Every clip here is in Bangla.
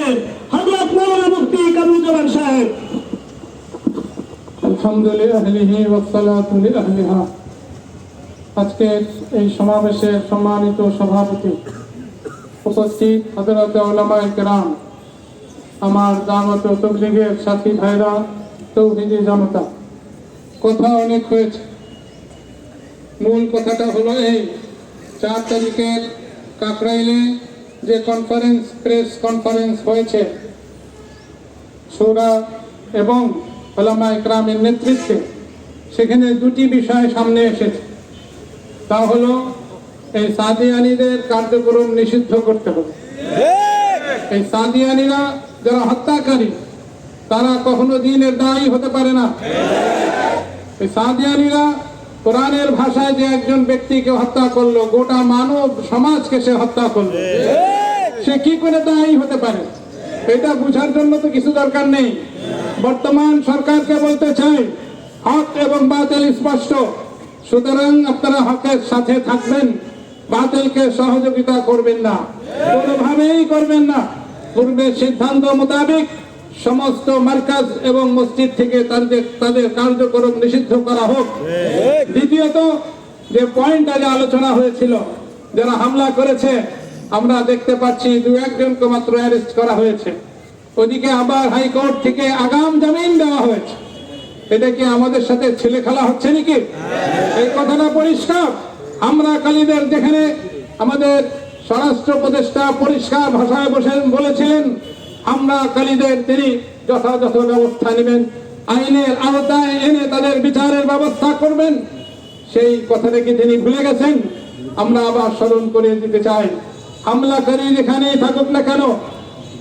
সাহেব, হযরত মাওলানা মুফতি এই সমাবেশের সম্মানিত সভাপতি উপস্থিত হজরত আমার দামত তবলিগের সাথী ভাইরা, তৌহিদি জনতা। কথা অনেক হয়েছে। মূল কথাটা হলো এই, চার তারিখের কাকরাইলে যে কনফারেন্স প্রেস কনফারেন্স হয়েছে, সুরা এবং ওলামা ইকরামের নেতৃত্বে, সেখানে দুটি বিষয় সামনে এসেছে। তা হলো, এই সাদিয়ানিদের কার্যক্রম নিষিদ্ধ করতে হবে। এই সাদিয়ানিরা যারা হত্যাকারী, তারা কখনো দিনের দায়ী হতে পারে না। এই সাদিয়ানিরা কোরআনের ভাষায় যে একজন ব্যক্তিকে হত্যা করল, গোটা মানব সমাজকে সে হত্যা করল। সে কি করে দায়ী হতে পারে? এটা বুঝার জন্য তো কিছু দরকার নেই। বর্তমান সরকারকে বলতে চাই হক এবং বাতিল স্পষ্ট। সুতরাং আপনারা হকের সাথে থাকবেন বাতিলকে সহযোগিতা করবেন না। কোনোভাবেই করবেন না। পূর্বের সিদ্ধান্ত মোতাবেক সমস্ত মার্কাজ এবং মসজিদ থেকে তাদের তাদের কার্যক্রম নিষিদ্ধ করা হোক। দ্বিতীয়ত যে পয়েন্ট আজ আলোচনা হয়েছিল যারা হামলা করেছে আমরা দেখতে পাচ্ছি দু একজনকে মাত্র অ্যারেস্ট করা হয়েছে। ওদিকে আবার হাইকোর্ট থেকে আগাম জামিন দেওয়া হয়েছে। এটা কি আমাদের সাথে ছেলে খেলা হচ্ছে নাকি? এই কথাটা পরিষ্কার। আমরা কালীদের যেখানে আমাদের স্বরাষ্ট্র উপদেষ্টা পরিষ্কার ভাষায় বসে বলেছিলেন আমরা কালীদের তিনি যথাযথ ব্যবস্থা নেবেন, আইনের আওতায় এনে তাদের বিচারের ব্যবস্থা করবেন। সেই কথাটা কি তিনি ভুলে গেছেন? আমরা আবার স্মরণ করে দিতে চাই। হামলাকারী যেখানেই থাকুক না কেন,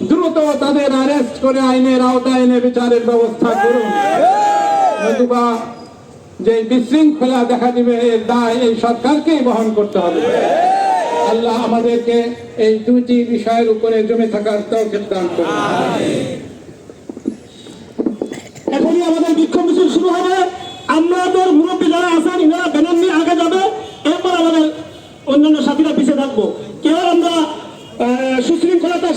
দ্রুত তাদের অ্যারেস্ট করে আইনের আওতায় এনে বিচারের ব্যবস্থা করুন। যে বিশৃঙ্খলা দেখা দিবে, এর দায় এই সরকারকেই বহন করতে হবে। আল্লাহ আমাদেরকে এই দুটি বিষয়ের উপরে জমে থাকার তৌফিক দান করুন। এখনই আমাদের বিক্ষোভ মিছিল শুরু হবে। আমাদের মুরব্বী যারা আছেন ইনারা ব্যানার নিয়ে আগে যাবে। এরপর আমাদের অন্যান্য সাথীরা পিছিয়ে থাকব। সুশৃঙ্খলতা